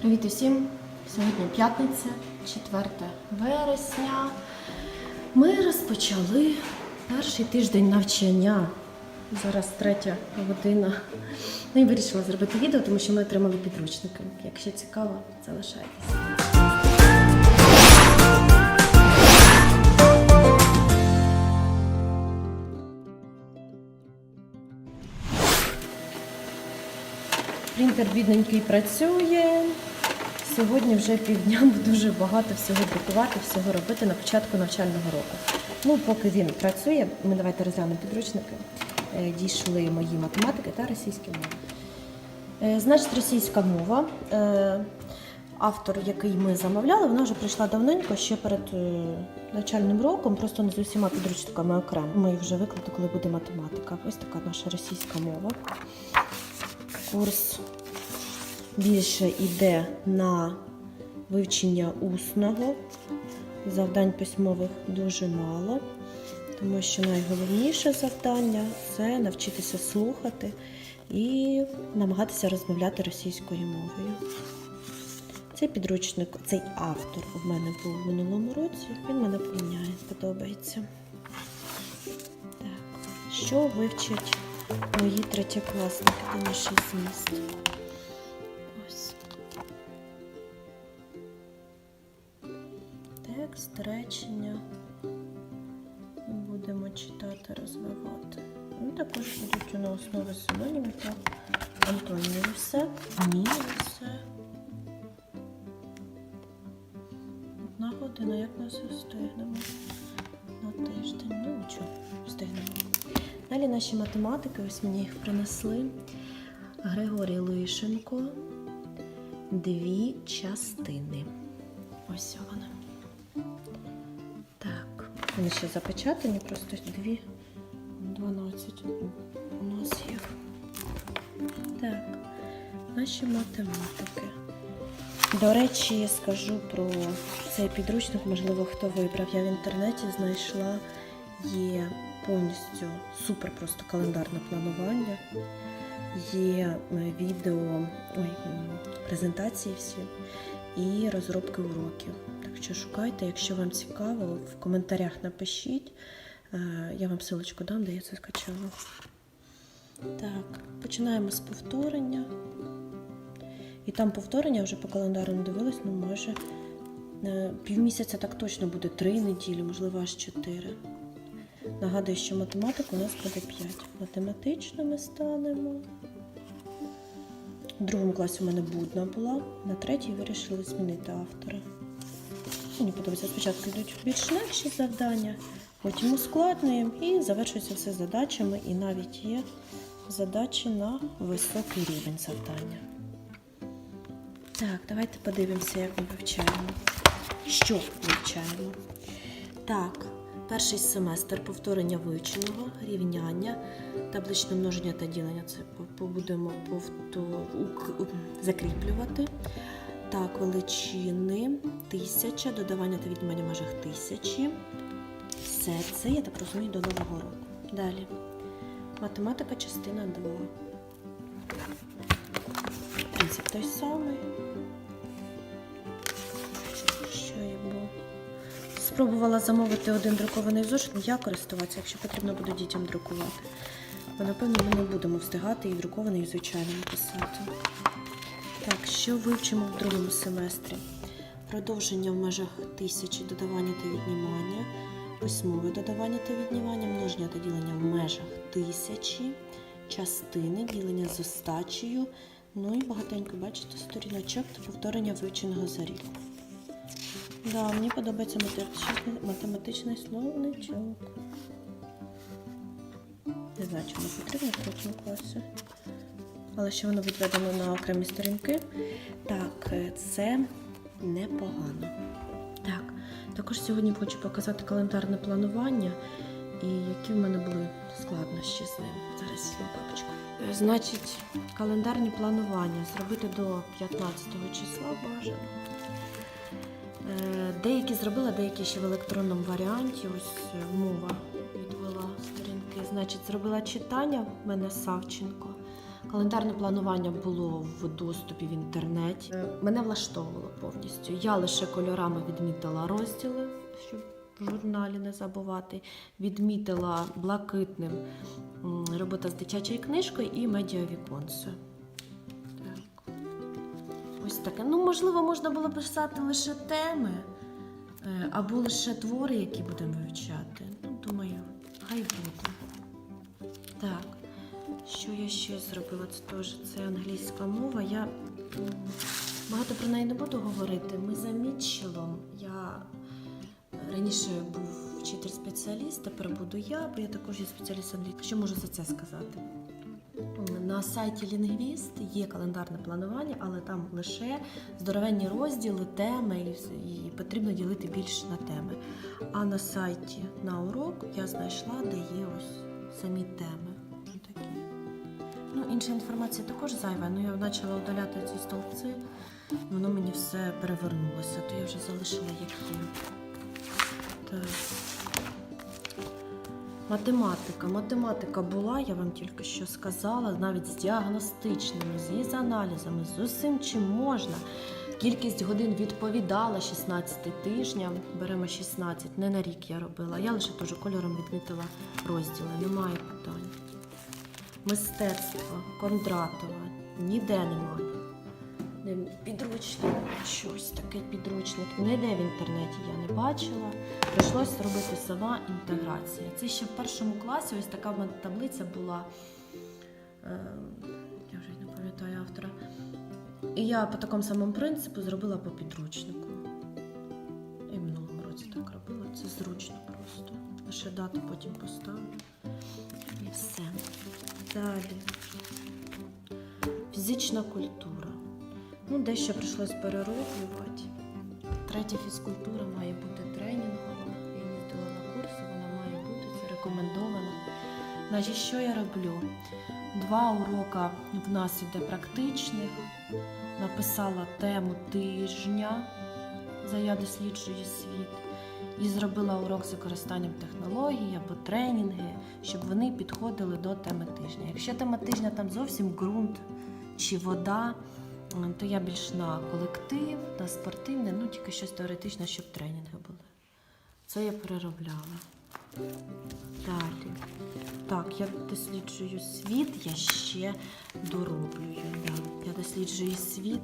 Привіт усім! Сьогодні п'ятниця, 4 вересня. Ми розпочали перший тиждень навчання. Зараз третя година. Ну і вирішила зробити відео, тому що ми отримали підручники. Якщо цікаво, залишайтеся. Принтер бідненький працює. Сьогодні вже півдня, дуже багато всього друкувати, всього робити на початку навчального року. Ну, поки він працює, ми давайте розглянемо підручники. Е, Дійшли мої математики та російські мови. Е, Значить, російська мова. Е, Автор, який ми замовляли, вона вже прийшла давненько, ще перед навчальним роком, просто не з усіма підручниками окремо. Ми їх вже викладемо, коли буде математика. Ось така наша російська мова. Курс більше йде на вивчення усного. Завдань письмових дуже мало, тому що найголовніше завдання це навчитися слухати і намагатися розмовляти російською мовою. Цей підручник, цей автор у мене був в минулому році. Він мене поміняє, подобається. Так, що вивчать мої третєкласники та наш зміст? Текст, речення. Будемо читати, розвивати. Ну, також будуть на основі синонімів та антонімів. Все. Все. Одна година, як все встигнемо Далі наші математики, ось мені їх принесли. Григорій Лишенко. Дві частини. Ось вони. Так, вони ще запечатані, просто дві. 12 у нас їх. Так, наші математики. До речі, я скажу про цей підручник, можливо, хто вибрав. Я в інтернеті знайшла є повністю супер просто календарне планування. Є е, відео, ой, презентації всі і розробки уроків. Так що шукайте, якщо вам цікаво, в коментарях напишіть. Е, Я вам ссылочку дам, де я це скачала. Так, починаємо з повторення. І там повторення вже по календару не дивилась, ну може е, півмісяця так точно буде три неділі, можливо, аж чотири. Нагадую, що математика у нас буде 5. Математично ми станемо. У другому класі у мене будна була, на третій вирішили змінити автора. Мені подобається, спочатку йдуть більш легші завдання, потім ускладнюємо і завершується все задачами, і навіть є задачі на високий рівень завдання. Так, давайте подивимося, як ми вивчаємо. Що вивчаємо? Так, перший семестр повторення вивченого, рівняння, табличне множення та ділення. Це будемо закріплювати. Так, величини, тисяча, додавання та віднімання в межах тисячі. Все це, я так розумію, до нового року. Далі. Математика, частина 2. Принцип той самий. Спробувала замовити один друкований зошит. Я користуватися, якщо потрібно буде дітям друкувати. Бо напевно ми не будемо встигати і друкований, і звичайно писати. Так, що вивчимо в другому семестрі? Продовження в межах тисячі додавання та віднімання, письмове додавання та віднімання, множення та ділення в межах тисячі, частини, ділення з остачею, ну і багатенько, бачите, сторіночок та повторення вивченого за рік. Да, мені подобається математичний, математичний словничок. Не знаю, чому потрібно в третьому класі. Але ще воно відведено на окремі сторінки. Так, е, це непогано. Так, також сьогодні хочу показати календарне планування і які в мене були складнощі з ним. Зараз візьму папочку. Е, Значить, календарні планування зробити до 15 числа бажано. Е, Деякі зробила, деякі ще в електронному варіанті. Ось е, мова відвела сторінки. Значить, зробила читання в мене Савченко. Календарне планування було в доступі в інтернеті. Е, Мене влаштовувало повністю. Я лише кольорами відмітила розділи, щоб в журналі не забувати. Відмітила блакитним робота з дитячою книжкою і медіавіконце. Так. Ось таке. Ну, можливо, можна було писати лише теми е, або лише твори, які будемо вивчати. Ну, думаю, хай буде. Так. Що я ще зробила? Це теж це англійська мова. Я багато про неї не буду говорити. Ми за Мітчелом. Я раніше був вчитель-спеціаліст, тепер буду я, бо я також є спеціаліст англійської. Що можу за це сказати? На сайті Лінгвіст є календарне планування, але там лише здоровенні розділи, теми, і, потрібно ділити більше на теми. А на сайті на урок я знайшла, де є ось самі теми. Такі. Ну, інша інформація також зайва. Ну, я почала удаляти ці стовпці, воно мені все перевернулося, то я вже залишила як є. Так. Математика. Математика була, я вам тільки що сказала, навіть з діагностичними, з аналізами, з усім чим можна. Кількість годин відповідала 16 тижням. Беремо 16, не на рік я робила. Я лише теж кольором відмітила розділи, немає питань. Мистецтво Кондратова ніде немає. Де Підручник, щось таке підручник. Ніде в інтернеті я не бачила. Прийшлось робити сама інтеграція. Це ще в першому класі ось така в мене таблиця була. Е, я вже не пам'ятаю автора. І я по такому самому принципу зробила по підручнику. І в минулому році так робила. Це зручно просто. Лише дату потім поставлю. І все. Далі. Фізична культура. Ну, дещо прийшлось перероблювати. Третя фізкультура має бути тренінгова. Я їздила на курси, вона має бути, це рекомендовано. Значить, що я роблю? Два урока в нас іде практичних. Написала тему тижня за я досліджую світ. І зробила урок з використанням технологій або тренінги, щоб вони підходили до теми тижня. Якщо тема тижня там зовсім ґрунт чи вода, то я більш на колектив, на спортивне, ну тільки щось теоретичне, щоб тренінги були. Це я переробляла. Далі. Так, я досліджую світ, я ще дороблюю. Да. Я досліджую світ.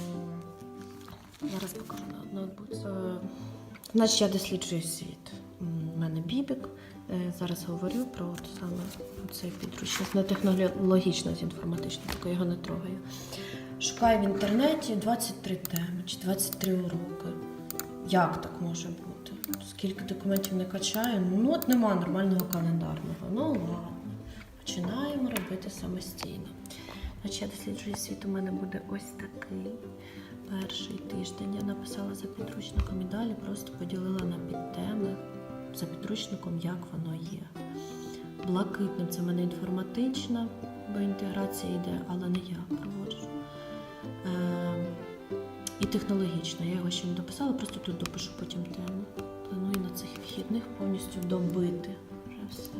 М, Зараз покажу на ноутбуці. Е, Значить, я досліджую світ. Мене бібік. Е, Зараз говорю про от саме цей підручник. Не технологічно з інформатично, тільки його не трогаю. Шукаю в інтернеті 23 теми чи 23 уроки. Як так може бути? Скільки документів не качаю? Ну от нема нормального календарного. Ну ладно. Починаємо робити самостійно. Значить, я досліджую світ, у мене буде ось такий. Перший тиждень я написала за підручником і далі просто поділила на підтеми за підручником, як воно є. Блакитним це в мене інформатична, бо інтеграція йде, але не я проводжу. Е, і технологічна. Я його ще не дописала, просто тут допишу потім тему. Планую на цих вхідних повністю добити вже все.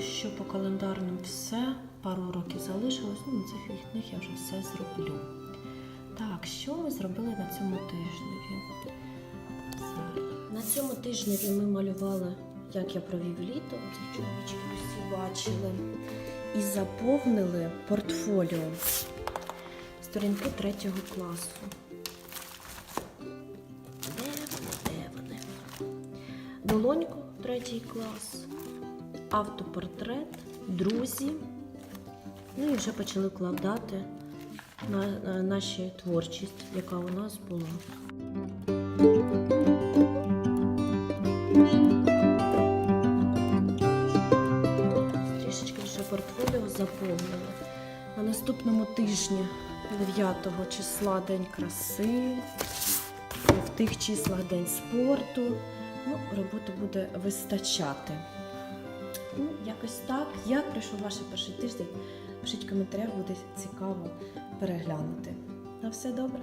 Поки що по календарним все. Пару років залишилось. Ну, цих вихідних я вже все зроблю. Так, що ми зробили на цьому тижневі? На цьому тижневі ми малювали, як я провів літо, ці чоловічки всі бачили, і заповнили портфоліо сторінки третього класу. Де вони, де вони? Долонько, третій клас, автопортрет, друзі. Ну і вже почали вкладати на, на нашу творчість, яка у нас була. Трішечки вже портфоліо заповнили. На наступному тижні, 9 числа, День краси, в тих числах День спорту. Ну, роботи буде вистачати. Ну, якось так. Як пройшов ваш перший тиждень? Пишіть коментарях, буде цікаво переглянути. На все добре.